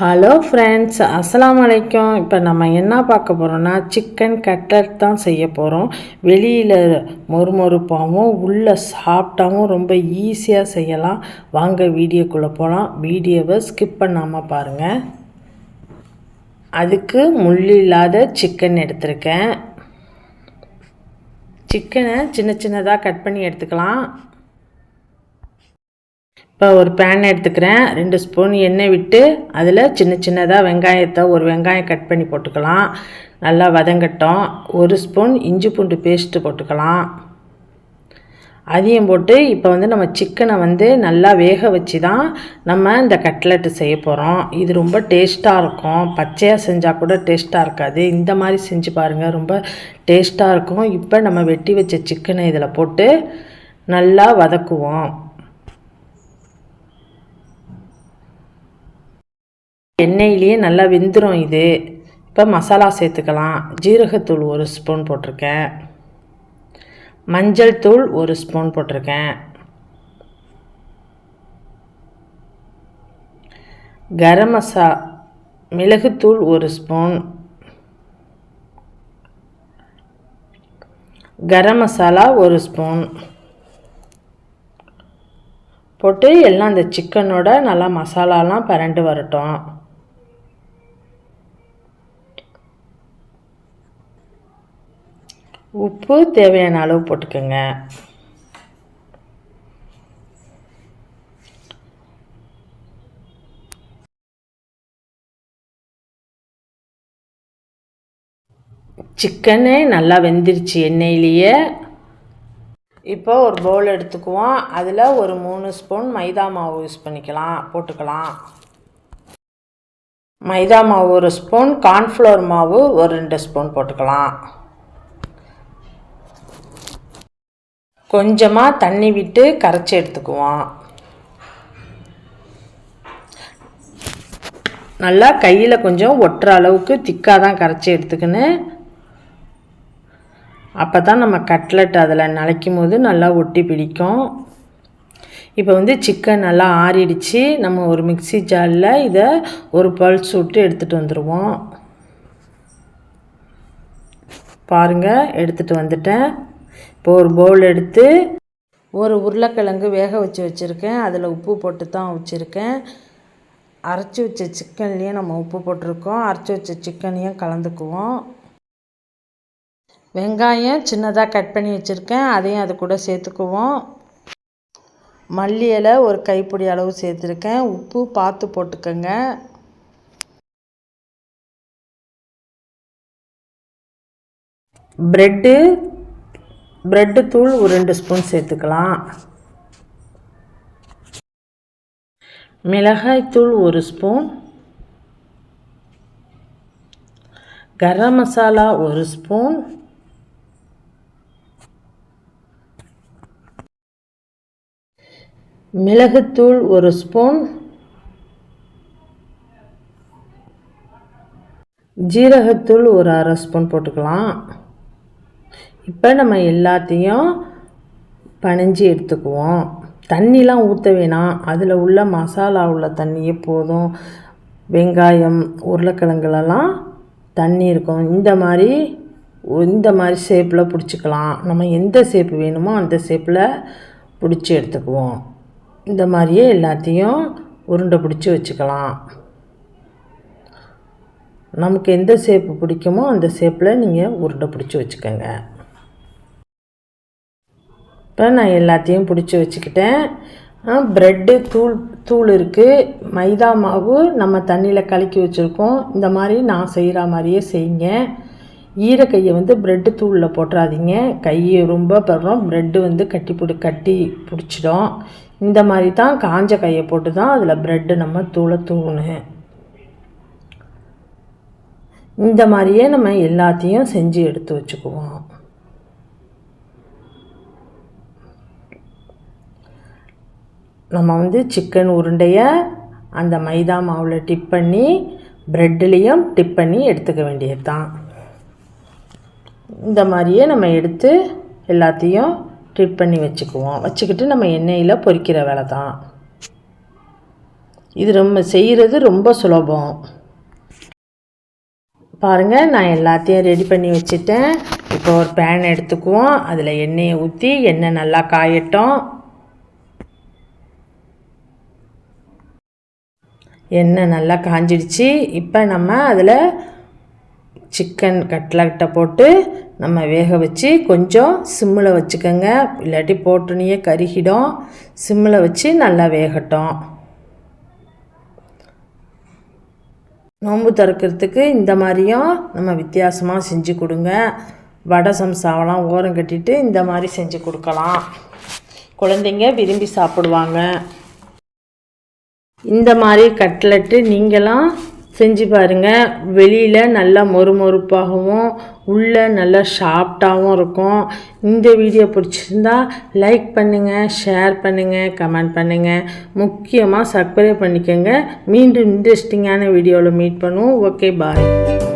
Hello friends அஸ்லாம் வலைக்கம் இப்போ நம்ம என்ன பார்க்க போகிறோம்னா சிக்கன் கட்லட் தான் செய்ய போகிறோம் வெளியில் மொறுமொறுப்பாகவும் உள்ளே சாப்பிட்டாவும் ரொம்ப ஈஸியாக செய்யலாம். வாங்க வீடியோக்குள்ளே போகலாம் வீடியோவை ஸ்கிப் பண்ணாமல் பாருங்கள் அதுக்கு முள் இல்லாத சிக்கன் எடுத்திருக்கேன். சிக்கனை சின்ன சின்னதாக கட் பண்ணி எடுத்துக்கலாம். இப்போ ஒரு பேன் எடுத்துக்கிறேன். ரெண்டு ஸ்பூன் எண்ணெய் விட்டு அதில் சின்ன சின்னதாக வெங்காயத்தை ஒரு வெங்காயம் கட் பண்ணி போட்டுக்கலாம். நல்லா வதங்கட்டும். ஒரு ஸ்பூன் இஞ்சி பூண்டு பேஸ்ட்டு போட்டுக்கலாம். அதையும் போட்டு இப்போ வந்து நம்ம சிக்கனை வந்து நல்லா வேக வச்சு தான் நம்ம இந்த கட்லெட்டு செய்ய போகிறோம் இது ரொம்ப டேஸ்ட்டாக இருக்கும். பச்சையாக செஞ்சால் கூட டேஸ்ட்டாக இருக்காது. இந்த மாதிரி செஞ்சு பாருங்கள் ரொம்ப டேஸ்ட்டாக இருக்கும். இப்போ நம்ம வெட்டி வச்ச சிக்கனை இதில் போட்டு நல்லா வதக்குவோம். எண்ணெயிலேயே நல்லா வெந்துடும் இது. இப்போ மசாலா சேர்த்துக்கலாம். ஜீரகத்தூள் ஒரு ஸ்பூன் போட்டிருக்கேன். மஞ்சள் தூள் ஒரு ஸ்பூன் போட்டிருக்கேன். கரம் மசா மிளகுத்தூள் ஒரு ஸ்பூன் கரம் மசாலா ஒரு ஸ்பூன் போட்டு எல்லாம் அந்த சிக்கனோட நல்லா மசாலாலாம் பரண்டு வரட்டும். உப்பு தேவையான அளவு போட்டுக்கோங்க. சிக்கனே நல்லா வெந்துருச்சு எண்ணெயிலேயே. இப்போ ஒரு பவுல் எடுத்துக்குவோம். அதில் ஒரு மூணு ஸ்பூன் மைதா மாவு யூஸ் பண்ணிக்கலாம் போட்டுக்கலாம். மைதா மாவு ஒரு ஸ்பூன் கார்ன்ஃப்ளவர் மாவு ஒரு ரெண்டு ஸ்பூன் போட்டுக்கலாம். கொஞ்சமாக தண்ணி விட்டு கரைச்சி எடுத்துக்குவோம் நல்லா கையில் கொஞ்சம் ஒட்டுற அளவுக்கு திக்காக தான் கரைச்சி எடுத்துக்கின்னு. அப்போ தான் நம்ம கட்லெட் அதில் நனைக்கும் போது நல்லா ஒட்டி பிடிக்கும். இப்போ வந்து சிக்கன் நல்லா ஆறிடுச்சு. நம்ம ஒரு மிக்சி ஜாரில் இதை ஒரு பல்ஸ் விட்டு எடுத்துகிட்டு வந்துடுவோம் பாருங்கள் எடுத்துகிட்டு வந்துட்டேன். இப்போ ஒரு பவுல் எடுத்து ஒரு உருளைக்கிழங்கு வேக வச்சு வச்சுருக்கேன். அதில் உப்பு போட்டு தான் வச்சுருக்கேன். அரைச்சி வச்ச சிக்கன்லேயும் நம்ம உப்பு போட்டிருக்கோம். அரைச்சி வச்ச சிக்கனையும் கலந்துக்குவோம். வெங்காயம் சின்னதாக கட் பண்ணி வச்சுருக்கேன். அதையும் அது கூட சேர்த்துக்குவோம். மல்லி இலை ஒரு கைப்பிடி அளவு சேர்த்துருக்கேன். உப்பு பார்த்து போட்டுக்கோங்க. ப்ரெட்டு ப்ரெட்டு தூள் ஒரு ரெண்டு ஸ்பூன் சேர்த்துக்கலாம். மிளகாய் தூள் ஒரு ஸ்பூன் கரம் மசாலா ஒரு ஸ்பூன் மிளகுத்தூள் ஒரு ஸ்பூன் ஜீரகத்தூள் ஒரு அரை ஸ்பூன் போட்டுக்கலாம். இப்போ நம்ம எல்லாத்தையும் பணிஞ்சு எடுத்துக்குவோம். தண்ணிலாம் ஊற்ற வேணாம். அதில் உள்ள மசாலா உள்ள தண்ணியே போதும். வெங்காயம் உருளைக்கிழங்குலலாம் தண்ணி இருக்கும். இந்த மாதிரி இந்த மாதிரி ஷேப்பில் பிடிச்சிக்கலாம். நம்ம எந்த ஷேப் வேணுமோ அந்த ஷேப்பில் பிடிச்சி எடுத்துக்குவோம். இந்த மாதிரியே எல்லாத்தையும் உருண்டை பிடிச்சி வச்சுக்கலாம். நமக்கு எந்த ஷேப்பு பிடிக்குமோ அந்த ஷேப்பில் நீங்கள் உருண்டை பிடிச்சி வச்சுக்கோங்க. இப்போ நான் எல்லாத்தையும் பிடிச்சி வச்சுக்கிட்டேன். ப்ரெட்டு தூள் தூள் இருக்குது மைதா மாவு நம்ம தண்ணியில் கலக்கி வச்சுருக்கோம். இந்த மாதிரி நான் செய்கிற மாதிரியே செய்யுங்க. ஈரக்கையை வந்து ப்ரெட்டு தூளில் போட்டுறாதீங்க. கையை ரொம்ப படுறோம். ப்ரெட்டு வந்து கட்டி பிடி கட்டி பிடிச்சிடும். இந்த மாதிரி தான் காஞ்ச கையை போட்டு தான் அதில் ப்ரெட்டு நம்ம தூளை தூணும் இந்த மாதிரியே நம்ம எல்லாத்தையும் செஞ்சு எடுத்து வச்சுக்குவோம். நம்ம வந்து சிக்கன் உருண்டையை அந்த மைதா மாவில் டிப் பண்ணி ப்ரெட்லேயும் டிப் பண்ணி எடுத்துக்க வேண்டியது தான் இந்த மாதிரியே நம்ம எடுத்து எல்லாத்தையும் டிப் பண்ணி வச்சுக்குவோம். வச்சுக்கிட்டு நம்ம எண்ணெயில் பொரிக்கிற வேலை தான் இது ரொம்ப செய்கிறது ரொம்ப சுலபம். பாருங்கள் நான் எல்லாத்தையும் ரெடி பண்ணி வச்சுட்டேன். இப்போ ஒரு பேன் எடுத்துக்குவோம். அதில் எண்ணெயை ஊற்றி எண்ணெய் நல்லா காயட்டும். எண்ணெய் நல்லா காஞ்சிடுச்சு. இப்போ நம்ம அதில் சிக்கன் கட்லட்டை போட்டு நம்ம வேக வச்சு கொஞ்சம் சிம்மில் வச்சுக்கோங்க. இல்லாட்டி போட்டுனையே கருகிடும். சிம்மில் வச்சு நல்லா வேகட்டும். நோன்பு திறக்கிறதுக்கு இந்த மாதிரியும் நம்ம வித்தியாசமாக செஞ்சு கொடுங்க. வடை சம்சாவெல்லாம் ஓரம் கட்டிட்டு இந்த மாதிரி செஞ்சு கொடுக்கலாம். குழந்தைங்க விரும்பி சாப்பிடுவாங்க. இந்த மாதிரி கட்லெட்டு நீங்களாம் செஞ்சு பாருங்கள் வெளியில் நல்லா மொறுமொறுப்பாகவும் உள்ளே நல்லா ஷார்ப்டாகவும் இருக்கும். இந்த வீடியோ பிடிச்சிருந்தா லைக் பண்ணுங்கள் ஷேர் பண்ணுங்கள் கமெண்ட் பண்ணுங்கள் முக்கியமாக சப்ஸ்கிரைப் பண்ணிக்கோங்க. மீண்டும் இன்ட்ரெஸ்டிங்கான வீடியோவில் மீட் பண்ணுவோம். Okay bye.